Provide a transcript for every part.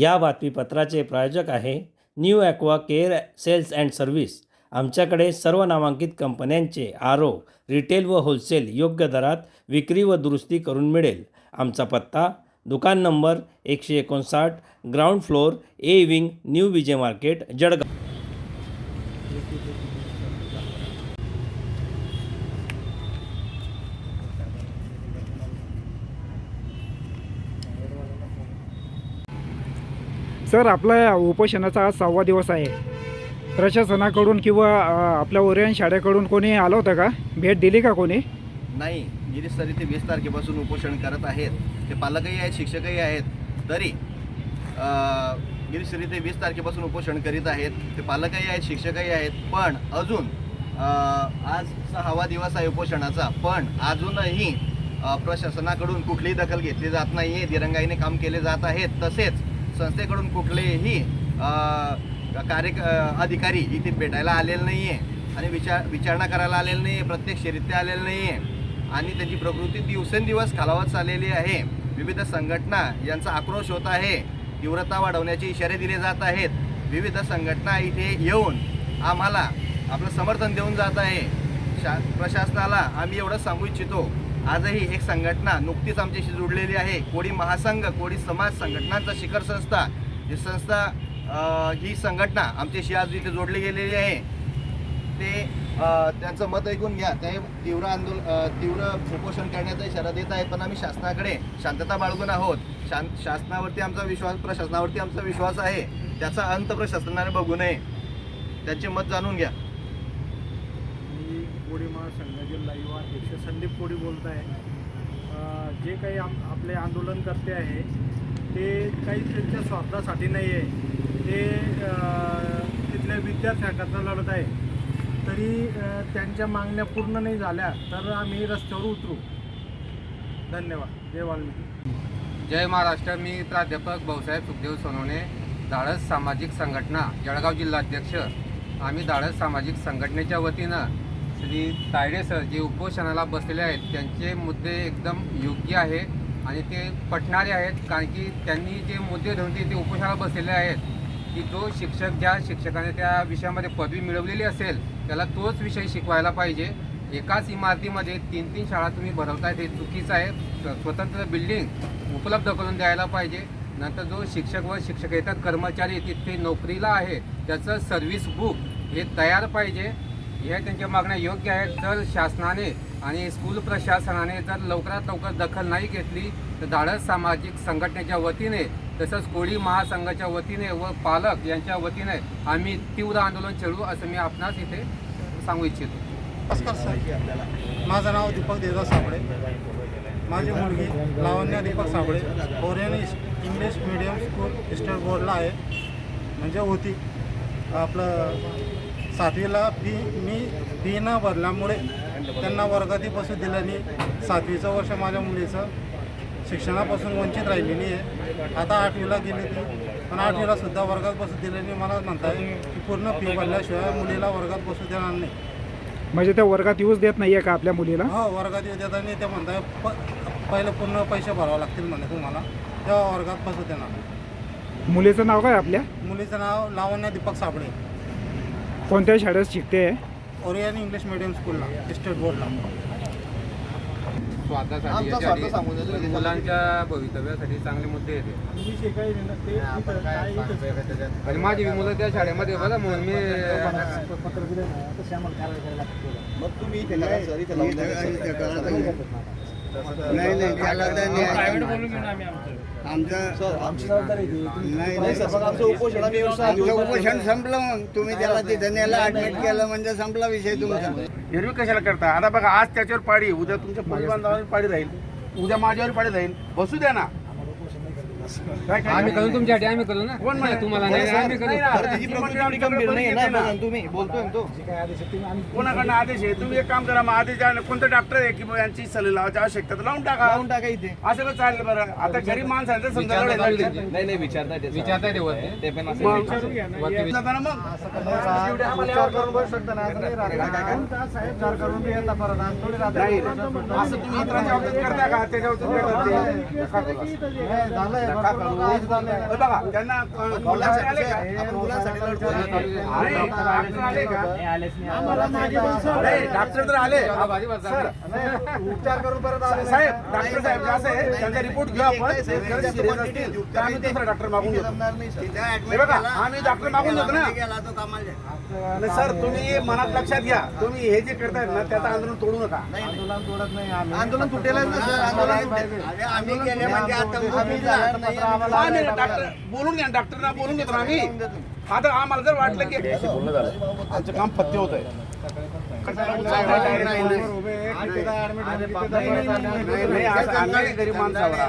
या बातमीपत्राचे प्रायोजक आहे new aqua care sales and service. आमच्याकडे सर्व नामांकित कंपन्यांचे आरो रिटेल व होलसेल योग्य दरात विक्री व दुरुस्ती करून मिळेल. आमचा पत्ता दुकान नंबर एकशे एकोणसाठ ground floor A wing new Vijay market Jalgaon. Sir आपला उपोषणाचा आज सहावा दिवस आहे. प्रशासनाकडून किंवा आपल्या ओरियन शाळेकडून कोणी आलं होतं का? भेट दिली का कोणी? नाही. गिरीश सर इथे वीस तारखेपासून उपोषण करत आहेत. ते पालकही आहेत शिक्षकही आहेत. तरी गिरीश सर इथे वीस तारखेपासून उपोषण करीत आहेत. ते पालकही आहेत शिक्षकही आहेत. पण अजून आज सहावा दिवस आहे उपोषणाचा. पण अजूनही प्रशासनाकडून कुठलीही दखल घेतली जात नाही आहे दिरंगाईने काम केले जात आहेत. तसेच संस्थेकडून कुठलेही कार्यक कार्य अधिकारी इथे भेटायला आलेले नाही आहे आणि विचार विचारणा करायला आलेलं नाही आहे प्रत्यक्षरित्या आलेलं नाही आहे आणि त्यांची प्रकृती दिवसेंदिवस खालावत चाललेली आहे. विविध संघटना यांचा आक्रोश होत आहे. तीव्रता वाढवण्याचे इशारे दिले जात आहेत. विविध संघटना इथे येऊन आम्हाला आपलं समर्थन देऊन जात आहे. शा प्रशासनाला आम्ही एवढं सांगू इच्छितो. आजही एक संघटना नुकतीच आमच्याशी जोडलेली आहे. कोळी महासंघ कोळी समाज संघटनांचा शिखर संस्था. ही संस्था ही संघटना आमच्याशी आज इथे जोडली गेलेली आहे. ते त्यांचं मत ऐकून घ्या. ते तीव्र आंदोलन तीव्र उपोषण करण्याचा इशारा देत आहेत पण आम्ही शासनाकडे शांतता बाळगून आहोत. शां शासनावरती आमचा विश्वास प्रशासनावरती आमचा विश्वास आहे. त्याचा अंत प्रशासनाने बघू नये. त्यांचे मत जाणून घ्या. कोळी महासंघाचे लाईव्ह अध्यक्ष संदीप कोळी बोलत आहे जे काही आम आपले आंदोलनकर्ते आहे ते काही त्यांच्या स्वार्थासाठी नाही आहे ते तिथल्या विद्यार्थ्यांकरता लढत आहे तरी त्यांच्या मागण्या पूर्ण नाही झाल्या तर आम्ही रस्त्यावर उतरू. धन्यवाद. जय वाल्मिकी. जय महाराष्ट्र. मी प्राध्यापक भाऊसाहेब सुखदेव सोनवणे धाडस सामाजिक संघटना जळगाव जिल्हाध्यक्ष. आम्ही धाडस सामाजिक संघटनेच्या वतीनं श्री तायडे सर जे उपोषणाला बसलेले आहेत त्यांचे मुद्दे एकदम योग्य आहे आणि ते पटणारे आहेत कारण की त्यांनी जे मुद्दे धरून ते उपोषणाला बसलेले आहेत की जो शिक्षक ज्या शिक्षकाने त्या विषयामध्ये पदवी मिळवलेली असेल त्याला तोच विषय शिकवायला पाहिजे. एकाच इमारतीमध्ये तीन तीन शाळा तुम्ही भरवताय ते चुकीचं आहे. स्वतंत्र बिल्डिंग उपलब्ध करून द्यायला पाहिजे. नंतर जो शिक्षक व शिक्षकेतर कर्मचारी तिथे नोकरीला आहे त्याचं सर्व्हिस बुक हे तयार पाहिजे. हे त्यांच्या मागण्या योग्य आहेत. जर शासनाने आणि स्कूल प्रशासनाने जर लवकरात लवकर दखल नाही घेतली तर धाडस सामाजिक संघटनेच्या वतीने तसंच कोळी महासंघाच्या वतीने व पालक यांच्या वतीने आम्ही तीव्र आंदोलन छेडू असं मी आपणास इथे सांगू इच्छितो. नमस्कार सर. माझं नाव दीपक देवदास साबळे. माझी मुलगी Lavanya Deepak Sable. Orion English medium school Easter बोर्डला आहे. म्हणजे होती. आपलं सातवीला फी मी फी न भरल्यामुळे त्यांना वर्गाती बसू दिल्याने सातवीचं वर्ष माझ्या मुलीचं शिक्षणापासून वंचित राहिलेली आहे. आता आठवीला गेली ती पण आठवीला सुद्धा वर्गात बसू दिल्याने मला म्हणताय की पूर्ण फी भरल्याशिवाय मुलीला वर्गात बसू देणार नाही. म्हणजे त्या वर्गात येऊच देत नाही आहे का आपल्या मुलीला? हो वर्गात येऊ देताना ते म्हणताय प पहिले पूर्ण पैसे भरावे लागतील म्हणे तुम्हाला तेव्हा वर्गात बसू देणार. मुलीचं नाव काय आपल्या? मुलीचं नाव लावण्या दीपक साबळे. कोणत्या शाळेत शिकते आहे ओरियन इंग्लिश मिडियम स्कूलला स्टेट बोर्डला स्वार्थासाठी याच्यासाठी मुलांच्या भवितव्यासाठी चांगले मुद्दे येते आणि माझी बी मुलं त्या शाळेमध्ये बघा म्हणून मी मग तुम्ही नाही नाही त्याला आमची. नाही आमचं उपोषण संपलं मग. तुम्ही त्याला तिथं नेला ऍडमिट केलं म्हणजे संपला विषय तुमचा. एरवी कशाला करता? आता बघा आज त्याच्यावर पाडी उद्या तुमच्या पाडी राहील. उद्या माझ्यावर पाडी राहील. बसू द्या ना. आम्ही करू तुमच्यासाठी आम्ही करू ना? कोण म्हणे? तुम्हाला नाही आम्ही करू. ना. सर त्याची प्रकृती एवढी गंभीर नाही आहे ना बघा तुम्ही. बोलतोय ना तो. काय आदेश आहे, तुम्ही आम्ही कोणाकडनं आदेश आहे? तुम्ही एक काम करा मग आदेश द्या. ना. कोणतं डॉक्टर आहे की बुवा यांची सल्ले लावायची आवश्यकता तर लावून टाका. लावून टाका इथे. असं कसं चालेल बरं? आता गरीब माणसांचं समजा. नाही नाही विचारताय ते विचारताय ते वरती. ते पण असं मग जाताना विचार करून बसू शकता ना. असं नाही राहत. साहेब विचार करून बी येतात परत आणि थोडी राहतात. नाही. असं तुम्ही इतरांच्या बाबतीत करता का? त्याच्या बाबतीत करता ते? नाही, झालंय नका करू बघा त्यांना मुलांसाठी आले का आपण मुलांसाठी लढतो अरे, डॉक्टर आले का डॉक्टर तर आले सर उपचार करून परत आले साहेब डॉक्टर साहेब जे त्यांचा रिपोर्ट घेऊ आपण आम्ही दुसरा डॉक्टर मागून घेतो सर. बघा, आम्ही डॉक्टर मागून घेतो ना. सर तुम्ही मनात लक्षात घ्या तुम्ही हे जे करतायत ना त्याचं आंदोलन तोडू नका आंदोलन तोडत नाही आम्ही आंदोलन तुटेलच ना सर आंदोलन आम्ही केले म्हणजे आता नाही डॉक्टर. बोलून घ्या डॉक्टरना बोलून घेतो ना आम्ही. आता आम्हाला जर वाटलं की आमचं काम पत्ते होत आहे नाही गरीब माणसावर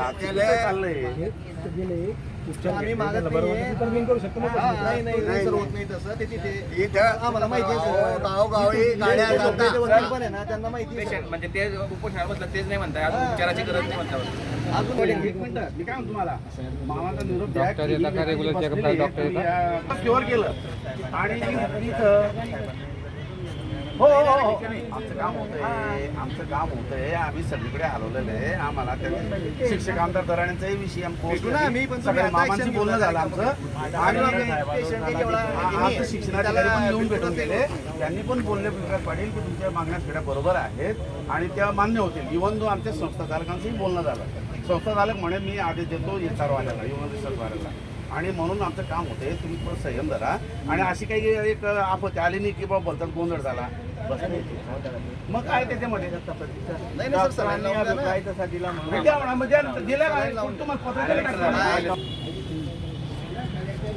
आम्ही मागत नाही नाही नाही, सर होत नाही तसं ते तिथे इथं आम्हाला माहिती आहे. गावोगावी गाड्या पण ना त्यांना माहिती. म्हणजे ते उपोषणावर बसलं तेच नाही म्हणताय. अजून उपचाराची गरज नाही म्हणताय. डॉक्टर की येतात का? रेग्युलर आहे, डॉक्टर येतात? या- क्युअर केलं. आणि इथं हो हो हो. आमचं काम होतंय. आमचं काम होतंय. आम्ही सगळीकडे हलवलेलं आहे. आम्हाला त्या शिक्षक आमदार दराण्यांचाही विषय आम्ही मामांशी बोलणं झालं. आमचं. आणि शिक्षणाधिकारी पण येऊन भेटून गेले. त्यांनी पण बोलले पृथ्वीराज पाटील की तुमच्या मागण्या सगळ्या बरोबर आहेत. आणि त्या मान्य होतील. इव्हन दो आमच्या संस्था चालकांचंही बोलणं झालं. संस्था चालक म्हणे मी आदेश देतो एच वाल्याला इव्हन रिसर्च वाल्याला आणि म्हणून आमचं काम होते तुम्ही पण संयम धरा. आणि अशी काही एक आपत्ती आली नाही की बाबा बोलतात गोंधळ झाला. बस. मग काय त्याच्यामध्ये? नाही. म्हणजे दिलं दिलं?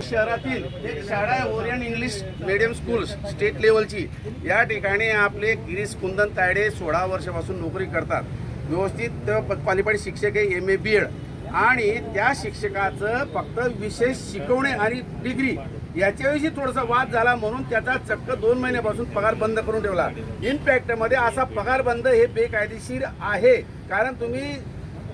शहरातील एक शाळा आहे Orion English medium school state लेवलची. या ठिकाणी आपले गिरीश कुंदन तायडे सोळा वर्षापासून नोकरी करतात. व्यवस्थित क्वालिफाईड शिक्षक आहे एम ए बी एड आणि त्या शिक्षकाचं फक्त विशेष शिकवणे आणि डिग्री याच्याविषयी थोडासा वाद झाला म्हणून त्याचा चक्क दोन महिन्यापासून पगार बंद करून ठेवला. इनफॅक्टमध्ये असा पगार बंद हे बेकायदेशीर आहे. कारण तुम्ही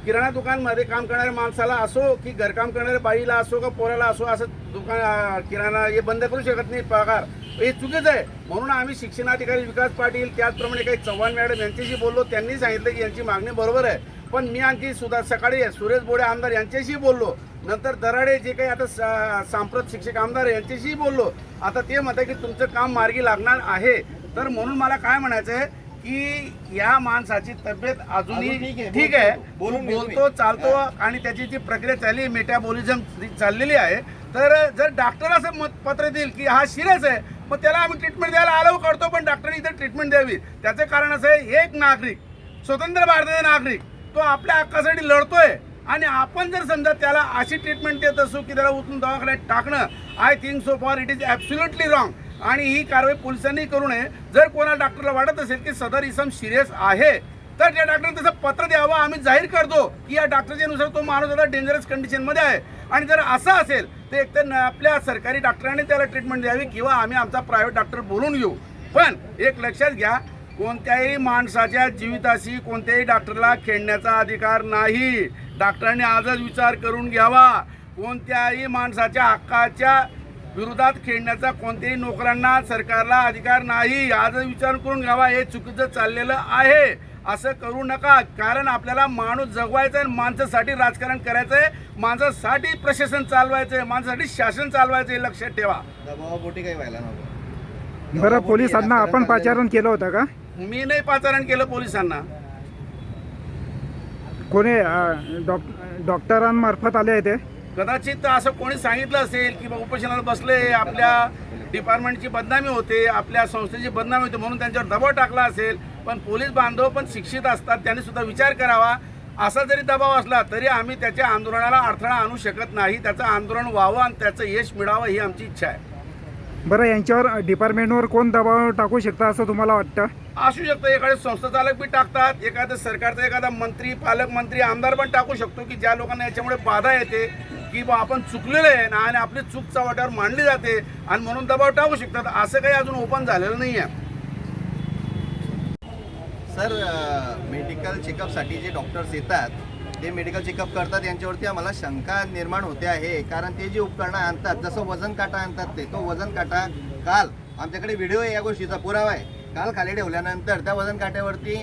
किराणा दुकानमध्ये काम करणाऱ्या माणसाला असो की घरकाम करणाऱ्या बाईला असो का पोराला असो असं दुकान किराणा हे बंद करू शकत नाही. पगार हे चुकीचं आहे. म्हणून आम्ही शिक्षणाधिकारी विकास पाटील त्याचप्रमाणे काही चव्हाण मॅडम यांच्याशी बोललो. त्यांनी सांगितलं की यांची मागणी बरोबर आहे. पण मी आणखी सुद्धा सकाळी सुरेश बोडे आमदार यांच्याशी बोललो. नंतर दराडे जे काही आता सा- सांप्रत शिक्षक आमदार यांच्याशीही यांच्याशी बोललो. आता ते म्हणतात की तुमचं काम मार्गी लागणार आहे. तर म्हणून मला काय म्हणायचं आहे की या माणसाची तब्येत अजूनही अजून ठीक आहे. बोलून बोलतो चालतो आणि त्याची जी प्रक्रिया चालली मेटाबॉलिझम चाललेली आहे तर जर डॉक्टर असं मत पत्र देईल की हा सिरियस आहे मग त्याला आम्ही ट्रीटमेंट द्यायला अलाव करतो पण डॉक्टरने इथे ट्रीटमेंट द्यावी. त्याचं कारण असं आहे एक नागरिक स्वतंत्र भारताचा नागरिक तो आपल्या हक्कासाठी लढतोय. आणि आपण जर समजा त्याला अशी ट्रीटमेंट देत असू की त्याला उचलून दवाखान्यात टाकणं I think so for it is absolutely wrong आणि ही कारवाई पोलिसांनी करू नये. जर कोणा डॉक्टरला वाटत असेल की सदर इसम सिरियस आहे तर त्या डॉक्टरने तसं पत्र द्यावं. आम्ही जाहीर करतो की या डॉक्टरच्या नुसार तो माणूस आता डेंजरस कंडिशनमध्ये आहे. आणि जर असं असेल तर एकतर न- आपल्या सरकारी डॉक्टरांनी त्याला ट्रीटमेंट द्यावी किंवा आम्ही आमचा प्रायव्हेट डॉक्टर बोलून घेऊ. पण एक लक्षात घ्या कोणत्याही माणसाच्या जीविताशी कोणत्याही डॉक्टरला खेळण्याचा अधिकार नाही. डॉक्टरांनी आजच विचार करून घ्यावा. कोणत्याही माणसाच्या हक्काच्या विरोधात खेळण्याचा कोणत्याही नोकरांना सरकारला अधिकार नाही. आजच विचार करून घ्यावा हे चुकीचं चाललेलं आहे. असं करू नका कारण आपल्याला माणूस जगवायचा आहे माणसासाठी राजकारण करायचं आहे. माणसासाठी प्रशासन चालवायचं आहे माणसासाठी शासन चालवायचं आहे लक्षात ठेवा. दबावापोटी काही व्हायला नको. बरं पोलिसांना आपण पाचारण केलं होतं का? मी नाही पाचारण केलं पोलिसांना. कोणी डॉक्टरांमार्फत आले आहे ते? कदाचित असं कोणी सांगितलं असेल की बा उपोषणाला बसले आपल्या डिपार्टमेंटची बदनामी होते आपल्या संस्थेची बदनामी होते म्हणून त्यांच्यावर दबाव टाकला असेल पण पोलीस बांधव पण शिक्षित असतात त्यांनी सुद्धा विचार करावा. असा जरी दबाव असला तरी आम्ही त्याच्या आंदोलनाला अडथळा आणू शकत नाही. त्याचं आंदोलन व्हावं आणि त्याचं यश मिळावं ही आमची इच्छा आहे. बरं यांच्यावर डिपार्टमेंटवर कोण दबाव टाकू शकतं असं तुम्हाला वाटतं? असू शकतं. एखादे संस्था चालक बी टाकतात एखादं सरकारचा एखादा मंत्री पालकमंत्री आमदार पण टाकू शकतो की ज्या लोकांना याच्यामुळे बाधा येते. की बा आपण चुकलेलं आहे ना आणि आपली चूक चव्हाट्यावर मांडली जाते आणि म्हणून दबाव टाकू शकतात. असं काही अजून ओपन झालेलं नाही आहे सर मेडिकल चेकअपसाठी जे डॉक्टर्स येतात ते मेडिकल चेकअप करतात यांच्यावरती आम्हाला शंका निर्माण होते आहे. कारण ते जे उपकरणं आणतात जसं वजन काटा आणतात ते तो वजन काटा काल आमच्याकडे व्हिडिओ आहे या गोष्टीचा पुरावा आहे. काल खाली ठेवल्यानंतर त्या वजन काट्यावरती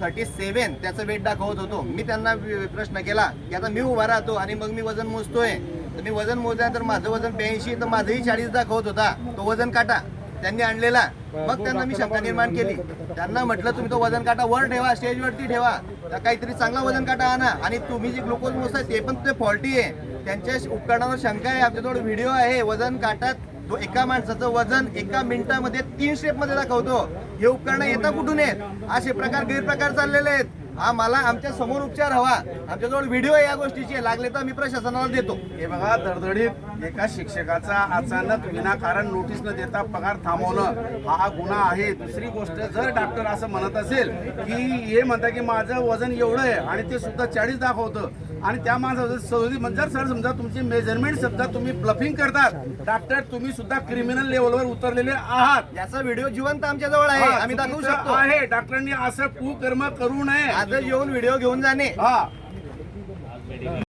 थर्टी सेवन त्याचं वेट दाखवत होतो. मी त्यांना प्रश्न केला की आता मी उभा राहतो आणि मग मी वजन मोजतोय. तर मी वजन मोजल्यानंतर माझं वजन ब्याऐंशी तर माझंही चाळीस दाखवत होता. तो वजन काटा. त्यांनी आणलेला. मग त्यांना मी शंका निर्माण केली. त्यांना म्हटलं तुम्ही तो वजन काटा वर ठेवा स्टेजवरती ठेवा. तर काहीतरी चांगला वजन काटा आणा. आणि तुम्ही जे ग्लुकोज मोजताय ते पण ते फॉल्टी आहे. त्यांच्या उपकरणावर शंका आहे आमच्याजवळ व्हिडिओ आहे. वजन काटात तो एका माणसाचं वजन एका मिनिटामध्ये तीन स्टेपमध्ये दाखवतो. हे उपकरणं येता कुठून आहेत असे प्रकार गैरप्रकार चाललेले आहेत. हा मला आमच्यासमोर उपचार हवा. आमच्याजवळ व्हिडिओ आहे या गोष्टीचे लागले तर मी प्रशासनाला देतो. हे बघा धडधडीत एका शिक्षकाचा अचानक विनाकारण नोटीस न देता पगार थांबवणं हा गुन्हा आहे. दुसरी गोष्ट जर डॉक्टर असं म्हणत असेल की हे म्हणता की माझं वजन एवढं आहे आणि ते सुद्धा चाळीस दाखवतं आणि त्या माणसाचं म्हणजे जर सर समजा तुमची मेजरमेंट सुद्धा तुम्ही ब्लफिंग करतात डॉक्टर तुम्ही सुद्धा क्रिमिनल लेवलवर उतरलेले आहात. याचा व्हिडिओ जिवंत आमच्या जवळ आहे. आम्ही दाखवू शकतो. आहे. डॉक्टरांनी असं कुकर्म करू नये. आजच येऊन व्हिडिओ घेऊन जाणे हा.